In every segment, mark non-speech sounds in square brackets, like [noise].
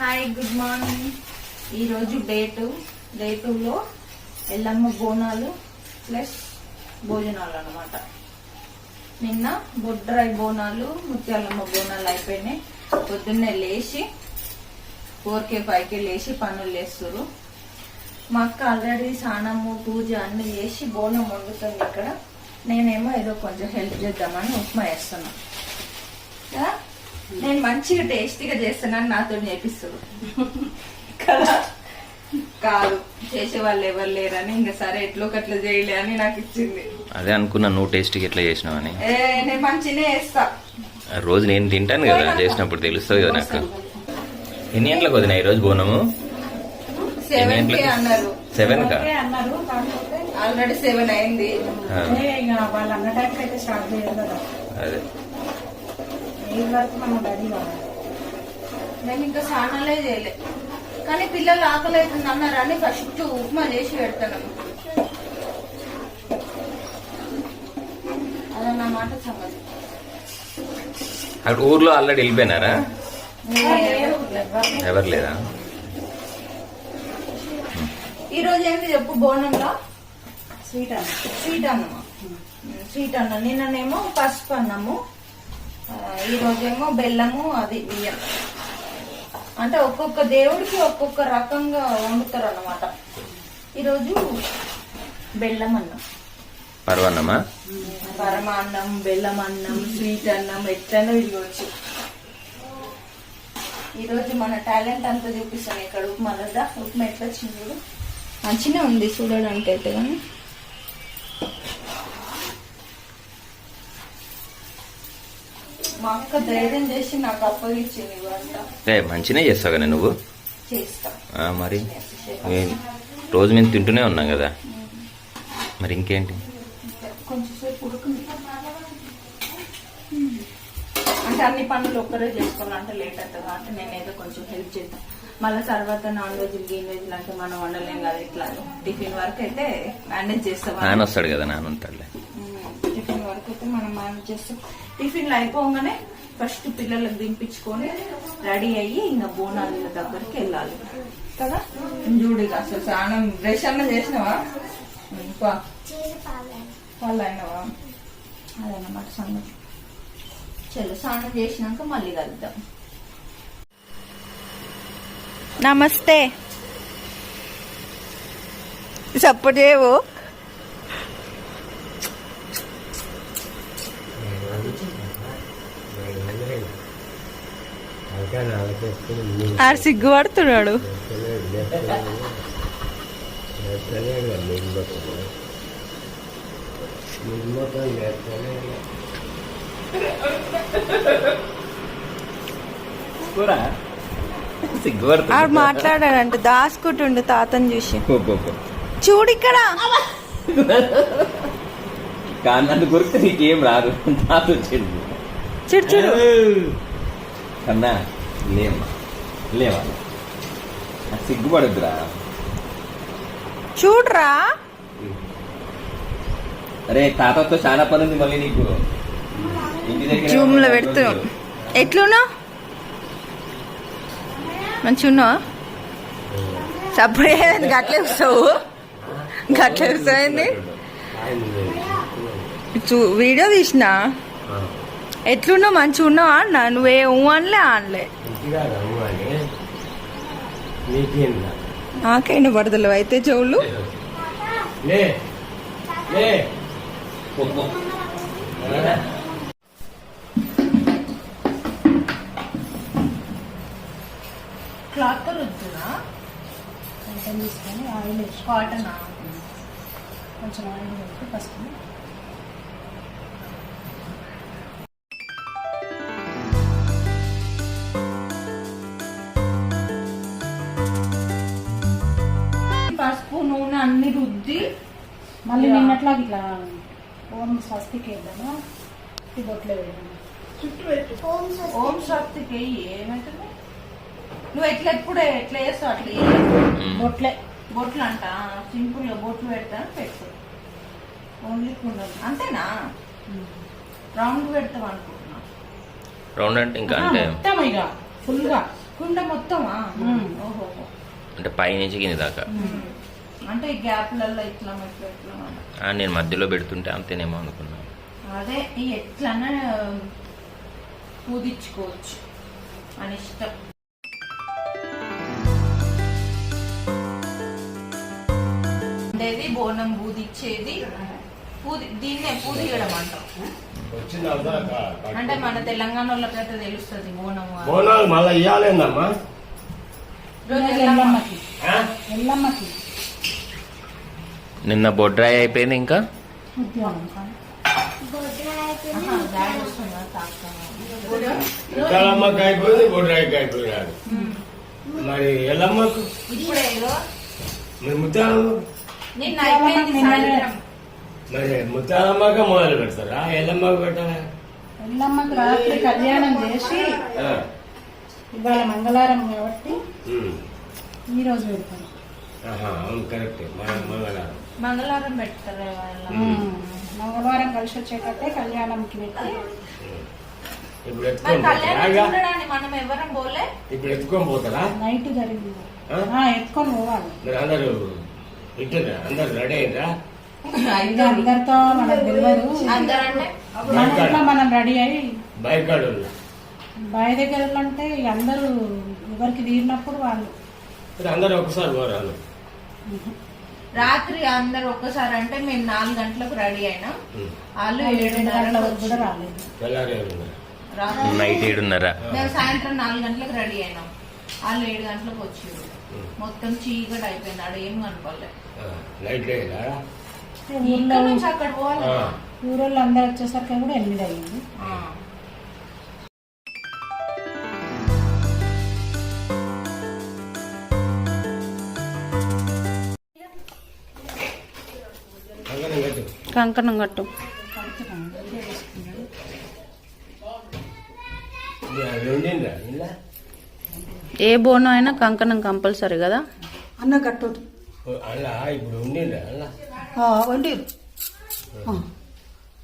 Hi good morning. ఈరోజు date డేటులో Yellamma Bonalu plus భోజనాలు అనమాట నిన్న బొడ్రాయి బోనాలు ముత్యాలమ్మ బోనాలు అయిపోయినాయి. పొద్దున్నే లేచి ఫోర్కే ఫైవ్కే లేచి పనులు చేస్తారు మా అక్క ఆల్రెడీ స్నానము పూజ అన్ని చేసి బోనం వండుతుంది ఇక్కడ. నేనేమో ఏదో కొంచెం హెల్ప్ చేద్దామని ఉప్మా చేస్తున్నా. నేను మంచిగా టేస్టీగా చేస్తానని నాతో చేపిస్తారు కదా? కాదు చేసే వాళ్ళు ఎవరు లేరని ఇంకా సరే ఎట్లో అట్లా చేయలే అని నాకు ఇచ్చింది. అదే అనుకున్నా నువ్వు టేస్ట్కి ఎట్లా చేసినావని ఏ నేను మంచిగానే చేస్తా. ఆ రోజు నేను తింటాను కదా చేసినప్పుడు తెలుస్తుంది కదా నాకు. ఎన్ని గంటలకు వదినా ఈరోజు బోనము? సెవెన్? అన్నారు. సెవెన్ కా అన్నారు ఆల్రెడీ సెవెన్ అయింది. వాళ్ళు అన్న టైంకి అయితే స్టార్ట్ చేయాలి కదా. అదే. ఎయిట్ వరకు మనం రెడీ కావాలి మేము ఇంకా స్నానాలే చేయలే. కానీ పిల్లలు ఆకలి అవుతుంది అన్నారని ఫస్ట్ ఉప్మా చేసి పెడతాను. అదన్నమాట సంగతి. అక్కడ ఊర్లో ఆల్రెడీ వెళ్ళిపోయినారా? ఎవరు ఎవరు లేదా ఈ రోజు ఏంటి చెప్పు బోనంలో? స్వీట్ అన్న. స్వీట్ అన్నమా స్వీట్ అన్నం. నిన్ననేమో పసుపు అన్నము ఆ, ఈ రోజేమో బెల్లము అది బియ్యం. అంటే ఒక్కొక్క దేవుడికి ఒక్కొక్క రకంగా వండుతారు అన్నమాట ఈరోజు బెల్లం అన్నం పర్వన్నమా పరమాన్నం బెల్లం అన్నం స్వీట్ అన్నం ఎట్లనో ఇవ్వచ్చు ఈరోజు మన టాలెంట్ అంతా చూపిస్తాను ఇక్కడ. ఉప్మా కదా ఉప్మా ఎట్లా వచ్చింది మంచిగా ఉంది చూడడానికి అయితే కానీ. మా అక్క ధైర్యం చేసి నాకు అప్పగించింది ఏ మంచినే చేస్తావు కదా నువ్వు? మరి? రోజు మేము తింటూనే ఉన్నాం కదా? మరి ఇంకేంటి? అంటే అన్ని పనులు ఒక్కరే చేసుకోవాలి? అంటే లేట్ అవుతుంది? అంటే నేను ఏదో కొంచెం హెల్ప్ చేద్దాం మళ్ళీ తర్వాత నాన్ వెజ్ గీన్ వెజ్ అంటే మనం వండలేం కదా ఇట్లా టిఫిన్ వరకు అయితే మేనేజ్ చేస్తాం నాన్న వస్తాడు కదా నాన్న ఉంటాడులే. టిఫిన్ వరకు అయితే మనం మేనేజ్ చేస్తాం టిఫిన్లు అయిపోగానే ఫస్ట్ పిల్లలకు దింపించుకొని రెడీ అయ్యి ఇంకా బోనాల దగ్గరికి వెళ్ళాలి. కదా? చూడు అసలు స్నానం బ్రష్ అన్న చేసినావా? ఉమ్, పా. అయినవా అదన్నమాట సంగతి. చలో స్నానం చేసినాక మళ్ళీ కలుద్దాం. నమస్తే. సపోర్ట్ చేయవు. ఆడు సిగ్గుపడుతున్నాడు. ఆడు మాట్లాడాడంట దాసుకుంటుండు తాతని చూసి. చూడు ఇక్కడ. కానీ నన్ను కొరికితే నీకేం రాదు. నాతో వచ్చింది చూడు చూడు. కన్నా. లేమ్మా లేవా నాకు సిగ్గుపడద్దురా చూడరా? అరే తాతతో చాలా పని ఉంది మళ్ళీ నీకు. ఇంటి దగ్గర జూమ్లో పెడుతున్నాం ఎట్లున్నావు? మంచిగా సప్పుడు గట్లే వస్తావు గట్లే వస్తాయింది చూ వీడియో తీసిన? ఎట్లున్నావు? మంచిగా ఉన్నావా అన్న నువ్వే ఊ అనలే అనలే. నాకైనా పడదలు అయితే చెవులు. క్లాత్ రుద్దునా? కొంచెం తీసుకొని ఆయిల్ కాటన్? కొంచెం ఆయిల్ పెట్టి ఫస్ట్ మళ్ళీ. నిన్నట్లా ఇట్లా ఓం స్వస్తికి వేద్దాము ఈ బొట్లో వేద్దాము ఓం శక్తికి ఏమైతుంది? నువ్వు ఎట్లా ఎప్పుడు ఎట్లా చేస్తావు అట్లా. ఉమ్. బొట్లే బొట్లు. అంట సింపుల్గా బొట్లు పెడతాను పెట్టు. ఓన్లీ కుండలు. అంతేనా? రౌండ్ పెడతాం అనుకుంటున్నా. రౌండ్ అంటే ఇంకా అంటే మొత్తం ఇక. ఫుల్గా కుండ మొత్తమా? మ్మ్. ఓహో అంటే పైనుంచి కింద దాకా. అంటే ఈ గ్యాప్లలో ఇట్లా ఇట్లా నేను మధ్యలో పెడుతుంటే అంతేనేమో అనుకున్నాను. అదే ఈ ఎట్లనే పూదించుకోవచ్చు అని ఇష్టం. ఉండేది బోనం పూదిచ్చేది పూది దీన్నే పూదియడం అంటాం. అంటే మన తెలంగాణ వాళ్ళకైతే తెలుస్తుంది బోనం. బోనాలు మళ్ళీ ఇవ్వాలేందమ్మా. ఎల్లమ్మకి? ఎల్లమ్మకి. నిన్న బొడ్రాయి అయిపోయింది ఇంకా అయిపోయింది బొడ్రాయికి అయిపోయినాడు మరి ఎల్లమ్మకు మరి ముత్తాలమ్మ మరి ముత్తాలమ్మక మొదలు పెడతారా ఎల్లమ్మకు పెట్టాలా ఎల్లమ్మకు రాత్రి కళ్యాణం చేసి ఆ. ఇవాళ మంగళవారం కాబట్టి ఈ రోజు పెడతారు ఆహా, అవును కరెక్ట్ మంగళవారం మంగళవారం పెడతారు. మంగళవారం కలిసి వచ్చేటట్టే కళ్యాణంకి పెట్టి. మనం ఎవరం పోలే? ఇప్పుడు ఎత్తుకొని పోతారా? నైట్ జరిగింది. ఎత్తుకొని పోవాలి. మరి అందరు అందరు రెడీ అయిందా అందరితో మనకు తెలియదు అందరంటే? మన రెడీ అయ్యి? బావి దగ్గర అంటే అందరూ ఎవరికి తీరినప్పుడు వాళ్ళు. అందరు ఒకసారి పోరాను రాత్రి అందరు ఒక్కసారి అంటే మేము నాలుగు గంటలకు రెడీ అయినాం. వాళ్ళు ఏడు ఏడున్నర గంటల వరకు కూడా రాలేదు. తెల్లారే ఉన్నారు రాత్రి నైట్ ఏడున్నర. మేము సాయంత్రం నాలుగు గంటలకు రెడీ అయినాం. వాళ్ళు ఏడు గంటలకు వచ్చారు మొత్తం చీకటి అయిపోయింది. ఆడ ఏం కనపడలే. లైట్ లేదా? ఇక్కడ ఊళ్ళో నుంచి అక్కడ పోవాలి. ఊరోళ్ళు అందరు వచ్చేసరికి కూడా ఎనిమిది అయ్యింది కంకణం కట్టు. ఏ బోనం అయినా కంకణం కంపల్సరీ కదా? అన్న కట్టు అలా ఇప్పుడు ఉండిందా అలా వండి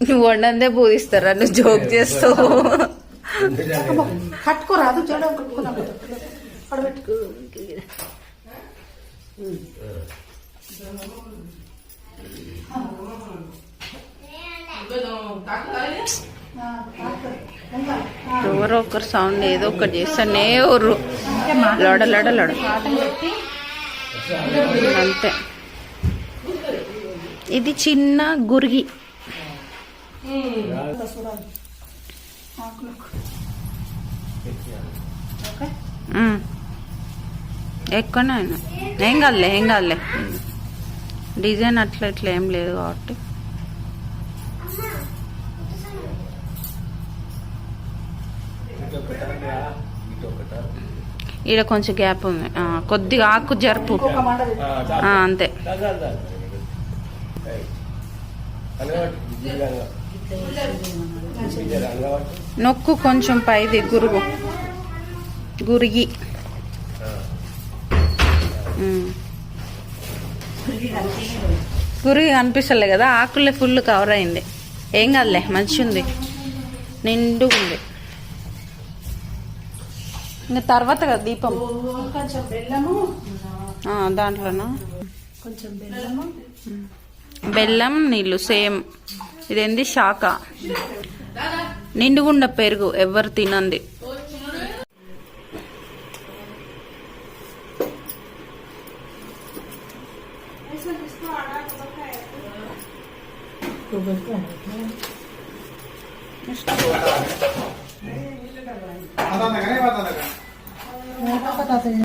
నువ్వు వండందే పూజిస్తారా? నువ్వు జోక్ చేస్తావు. కట్టుకోరాదు చెడు ఎవరో ఒకరు సౌండ్ ఏదో ఒకటి చేస్తానే ఎవరు లడ లడ లడ అంతే. ఇది చిన్న గురిగి. ఎక్కువనే ఏం కాదులే ఏం కాదులే. డిజైన్ అట్లా ఇట్లా ఏం లేదు కాబట్టి. ఈడ కొంచెం గ్యాప్ ఉంది. కొద్దిగా ఆకు జరుపు. ఆ, అంతే. నొక్కు కొంచెం పైది గురుగు. గురిగి. గురిగి కనిపిస్తలే కదా ఆకులే ఫుల్ కవర్ అయింది. ఏం కాదులే మంచిగా ఉంది నిండుగా ఉంది ఇంకా తర్వాత కదా దీపం. కొంచెం బెల్లము. దాంట్లోనా? కొంచెం బెల్లము. బెల్లం నీళ్ళు సేమ్. ఇదేంది? శాఖ. నిండుగుండ పెరుగు ఎవరు తినంది? నేను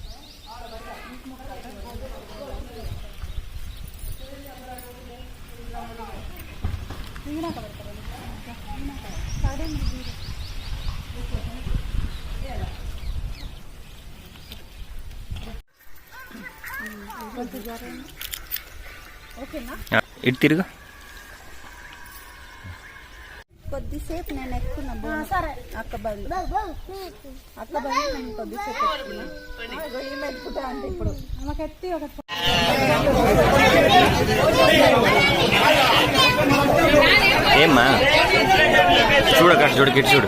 ఇటు తిరుగు. కొద్దిసేపు నేను ఎక్కున్నా సరే. అక్క బదులు అక్క బదులు నేను కొద్దిసేపు ఎక్కున్నా ఎక్కుతా అంటే ఇప్పుడు ఒక ఏమ్మా? చూడు అక్కడ చూడు కిట్ చూడు.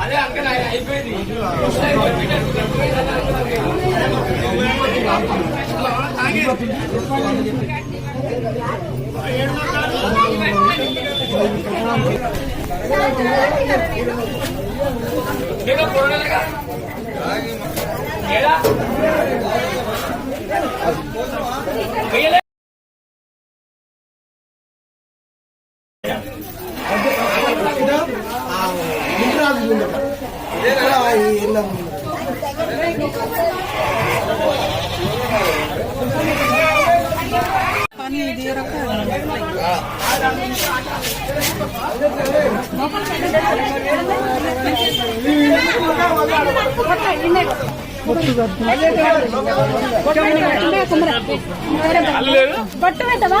అదే అంకల్ ఆయన అయిపోయింది ఏడా బట్ట పెట్టవా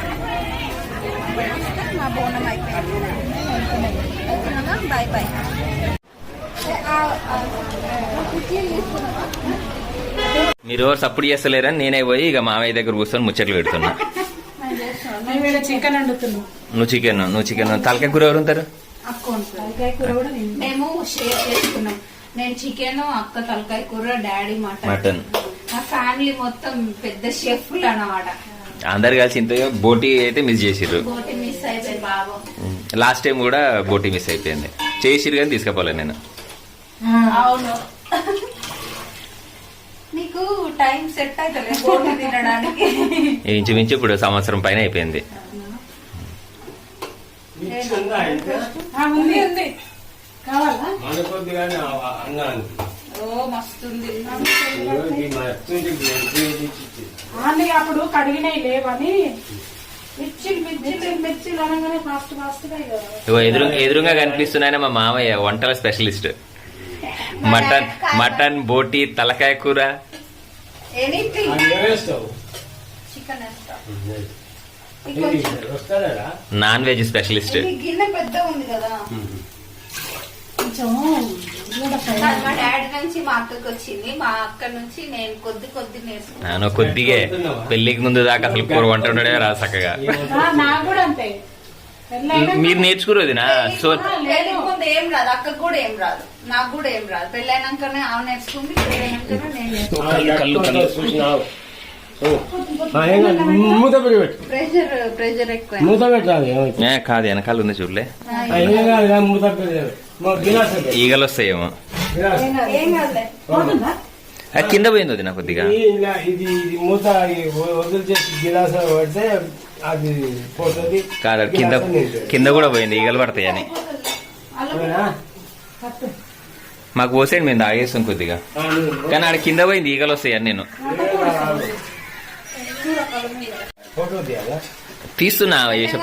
మా బోనం అయిపోయింది బాయ్ బాయ్ మీరు ఎవరు సప్పుడు చేస్తలేరని నేనే పోయి ఇక మామయ్య దగ్గర కూర్చొని ముచ్చట్లు పెడుతున్నా. చికెన్ వండుతున్నాం నువ్వు చికెన్ నువ్వు చికెన్ తలకాయ కూర ఎవరు ఉంటారు తలకాయ కూర కూడా నేను మేము షేర్ చేసుకున్నాం నేను చికెన్ అక్క తలకాయ కూర డాడీ మటన్. మటన్. మా ఫ్యామిలీ మొత్తం పెద్ద షెఫ్లు అన్నమాట. అందరు కలిసి ఇంత బోటీ అయితే మిస్ చేసిర్రు. లాస్ట్ టైం కూడా బోటీ మిస్ అయిపోయింది. చేసిరు కానీ తీసుకుపోలే నేను. అవును. నీకు టైం సెట్ అవుతుంది బోటి తినడానికి. ఇంచుమించు ఇప్పుడు సంవత్సరం పైన అయిపోయింది. ఓ మస్తుంది అన్ని అప్పుడు కడిగినాయి లేవని ఎదురు ఎదురుగా కనిపిస్తున్నాయన మా మామయ్య వంటల స్పెషలిస్ట్ మటన్ మటన్ బోటీ తలకాయ కూర. నాన్ వెజ్ స్పెషలిస్ట్ పెద్ద ఉంది కదా. మా డాడీ నుంచి మా అక్కకి వచ్చింది. మా అక్క నుంచి నేను కొద్ది కొద్ది నేర్చుకున్నాను. నాను కొద్దిగే పెళ్ళికి ముందు దాకా అసలు కూర వంట ఉండడే రా చక్కగా. మీరు నేర్చుకునేది నా సో ముందు ఏం రాదు. అక్కకు కూడా ఏం రాదు. నాకు కూడా ఏం రాదు. పెళ్ళైనాకనే ఆమె నేర్చుకుంది పెళ్ళైనాకనే నేను కళ్ళు కళ్ళు. మూత పెట్టి పెట్టు. ప్రెషర్ ప్రెషర్ ఎక్కువ. మూత పెట్టాలి కాదు వెనకాల ఉంది చూడలే. మూత పెట్టి మా గిలాస్ పెట్టు. ఈగలు వస్తాయేమో అది కింద పోయింది వదిన కొద్దిగా. ఈ ఇలా ఇది ఇది మూత ఈ వదిలిచేసి గిలాస పడితే అది పోతుంది. కాదు కింద. కింద కూడా పోయింది ఈగలు పడతాయని? మాకు పోసేయండి మేము తాగేస్తాం కొద్దిగా. కానీ ఆడ కింద పోయింది ఈగలు వస్తాయని నేను. ఫోటో తీయాలా తీస్తున్నా చేసే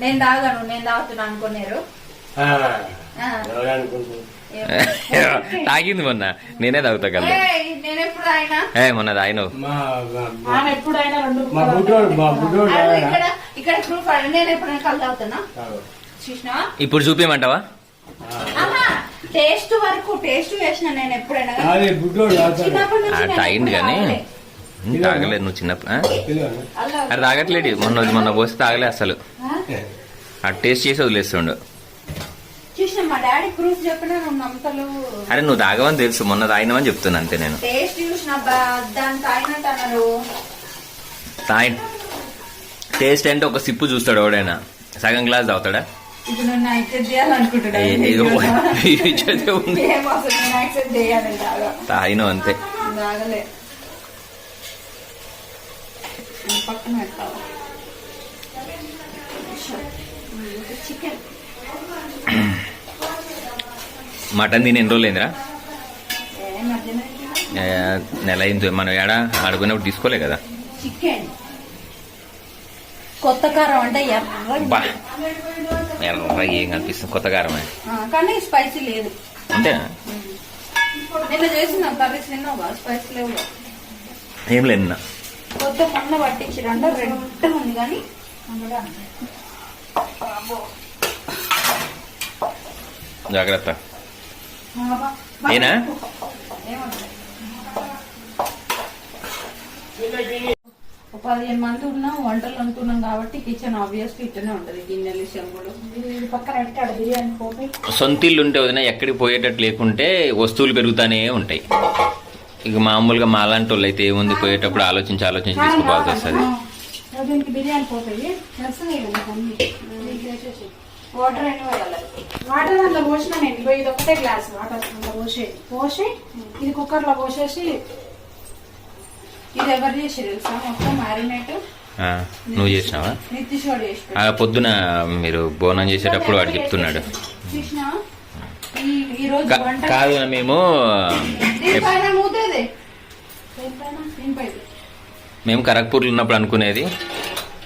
నేను తాగాను నేను తాగుతున్నా అనుకున్నారు? [laughs] తాగింది మొన్న. నేనే తాగుతా కదా ఏ మొన్న తాగినవు. చూసినా ఇప్పుడు చూపించమంటావా ఆహా టేస్ట్ వరకు టేస్ట్ వేసిన నేను ఎప్పుడైనా తాగింది కానీ. తాగలేదు నువ్వు చిన్నప్పుడు అది తాగట్లేడు మొన్న మొన్న పోసి తాగలే అసలు. ఆ? ఆ టేస్ట్ చేసి వదిలేస్తుండు. అరే నువ్వు తాగవని తెలుసు. మొన్న తాగినావని చెప్తున్నా అంతే నేను. తాగి టేస్ట్ అంటే ఒక సిప్పు చూస్తాడు ఎవడైనా. సగం గ్లాస్ తాగుతాడా? ఇప్పుడు నన్ను యాక్సెప్ట్ చేయాలనుకుంటున్నా ఏ- ఏదో ఇచ్చేదే ఉంది ఏం అసలు నేను యాక్సెప్ట్ చేయాలి తాగా తాగినావు అంతే తాగలే ఈ పక్కన పెట్టావా చికెన్ మటన్ తిని ఎన్ని రోజులు అయిందిరా నెల అయింది. మనం ఏడ? ఆడుకున్నప్పుడు తీసుకోలే కదా. చికెన్ కొత్త కారం అంటే ఎర్ర బా. ఎర్ర ఏం కనిపిస్తుంది? కొత్త కారమే. కానీ స్పైసీ లేదు. అంతేనా నిన్న చేసిన కర్రీస్ తిన్నావా స్పైసీ లేవు. ఏం లేదు కొత్త మొన్న పట్టించారు అంటే రెడ్ ఉంది కానీ జాగ్రత్త? ఒక పదిహేను మంది ఉన్నాం వంటలు అనుకున్నాం కాబట్టి కిచెన్ ఆబ్వియస్లీ ఇట్లనే ఉంటది గిన్నెలు చెంబులు పక్కన పెట్టాడు బిర్యానీ పోయి సొంత ఇల్లు ఉంటే వదిన ఎక్కడికి పోయేటట్టు లేకుంటే వస్తువులు పెరుగుతానే ఉంటాయి. ఇక మామూలుగా మాలాంటి వాళ్ళు అయితే ఏముంది? పోయేటప్పుడు ఆలోచించి ఆలోచించి తీసుకోవాల్సి వస్తుంది. దీనికి బిర్యానీ పోతాయి. నడుస్తున్నాయి కదా అన్ని. దీనికి వేసేసి. వాటర్ అయినా వేయాలి వాటర్ దాంట్లో పోసిన నేను ఇదిగో ఇది ఒకటే గ్లాస్ వాటర్ దాంట్లో పోసి పోసి ఇది కుక్కర్లో పోసేసి ఇది ఎవరు చేసి తెలుసా? మొత్తం మ్యారినేట్ నువ్వు చేసినావా? నిత్యశోడు చేసి ఆ, పొద్దున మీరు బోనం చేసేటప్పుడు వాడు చెప్తున్నాడు. కాదు మేము మేము ఖరగ్పూర్లో ఉన్నప్పుడు అనుకునేది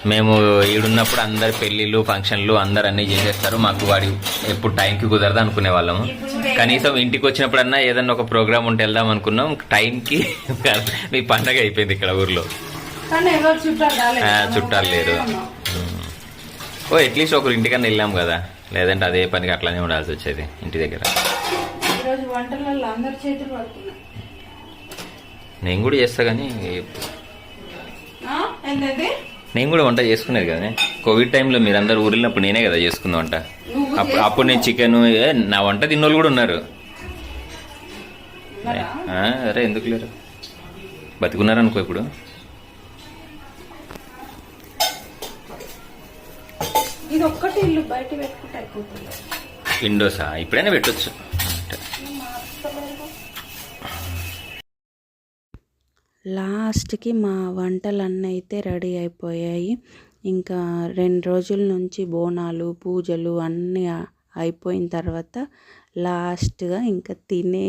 మేము ఈడున్నప్పుడు అందరు పెళ్ళిళ్ళు ఫంక్షన్లు అందరు అన్నీ చేసేస్తారు మాకు వాడి ఎప్పుడు టైంకి కుదరదు అనుకునే వాళ్ళము. కనీసం ఇంటికి వచ్చినప్పుడన్నా ఏదన్నా ఒక ప్రోగ్రామ్ ఉంటే వెళ్దాం అనుకున్నాం టైంకి [laughs] మీ పండగ అయిపోయింది ఇక్కడ ఊర్లో. చుట్టాలు లేరు. ఉమ్. ఓ అట్లీస్ట్ ఒకరు ఇంటికన్నా వెళ్ళాం కదా. లేదంటే అదే పనికి అట్లానే ఉండాల్సి వచ్చేది ఇంటి దగ్గర. ఈ రోజు వంటలలో అందరి చేతులు పడుతున్నాయి. నేను కూడా చేస్తా కానీ నేను కూడా వంట చేసుకునేది కదా కోవిడ్ టైంలో మీరందరూ ఊరినప్పుడు నేనే కదా చేసుకుంది వంట. అప్పుడు అప్పుడు నేను చికెన్ నా వంట తిన్నోళ్ళు కూడా ఉన్నారు. అరే ఎందుకు లేరు? బతికున్నారు అనుకో ఇప్పుడు. ఇది ఒక్కటి ఇల్లు బయట పెట్టుకుంటే అయిపోతుంది. విండోసా? ఇప్పుడైనా పెట్టొచ్చు. లాస్ట్కి మా వంటలన్నీ అయితే రెడీ అయిపోయాయి. ఇంకా రెండు రోజుల నుంచి బోనాలు పూజలు అన్నీ అయిపోయిన తర్వాత లాస్ట్గా ఇంకా తినే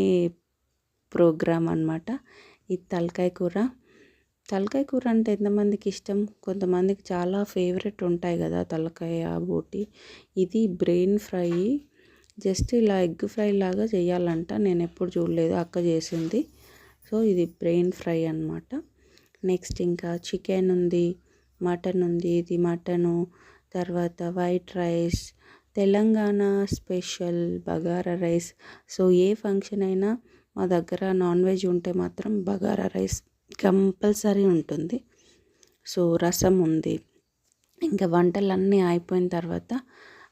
ప్రోగ్రామ్ అన్నమాట. ఈ తలకాయ కూర. తలకాయ కూర అంటే ఎంతమందికి ఇష్టం? కొంతమందికి చాలా ఫేవరెట్ ఉంటాయి కదా తలకాయ బోటి. ఇది బ్రెయిన్ ఫ్రై. జస్ట్ ఇలా ఎగ్ ఫ్రై లాగా చేయాలంట. నేను ఎప్పుడు చూడలేదు. అక్క చేసింది. సో ఇది బ్రెయిన్ ఫ్రై అన్నమాట. నెక్స్ట్ ఇంకా చికెన్ ఉంది మటన్ ఉంది. ఇది మటను తర్వాత white rice Telangana special bagara rice. So ఏ ఫంక్షన్ అయినా మా దగ్గర నాన్ వెజ్ ఉంటే మాత్రం బగారా రైస్ కంపల్సరీ ఉంటుంది. సో రసం ఉంది. ఇంకా వంటలన్నీ అయిపోయిన తర్వాత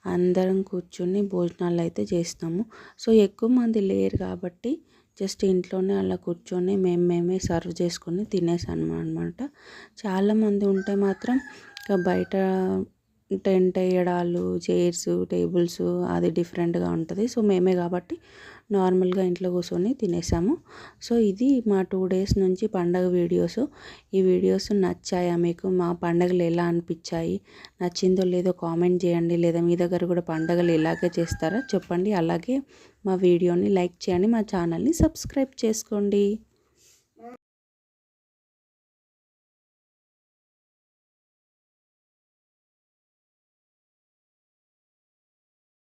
అందరం కూర్చొని భోజనాలు అయితే చేస్తాము. సో ఎక్కువ మంది లేరు కాబట్టి జస్ట్ ఇంట్లోనే అలా కూర్చొని మేము మేమే సర్వ్ చేసుకొని తినేసాను అనమాట చాలామంది ఉంటే మాత్రం ఇంకా బయట టెంట్ వేయడాలు చైర్స్ టేబుల్స్ అది డిఫరెంట్గా ఉంటుంది. సో మేమే కాబట్టి నార్మల్గా ఇంట్లో కూర్చొని తినేసాము. సో ఇది మా టూ డేస్ నుంచి పండగ వీడియోస్. ఈ వీడియోస్ నచ్చాయా మీకు? మా పండగలు ఎలా అనిపించాయి? నచ్చిందో లేదో కామెంట్ చేయండి. లేదా మీ దగ్గర కూడా పండగలు ఇలాగే చేస్తారా? చెప్పండి. అలాగే మా వీడియోని లైక్ చేయండి. మా ఛానల్ని సబ్స్క్రైబ్ చేసుకోండి.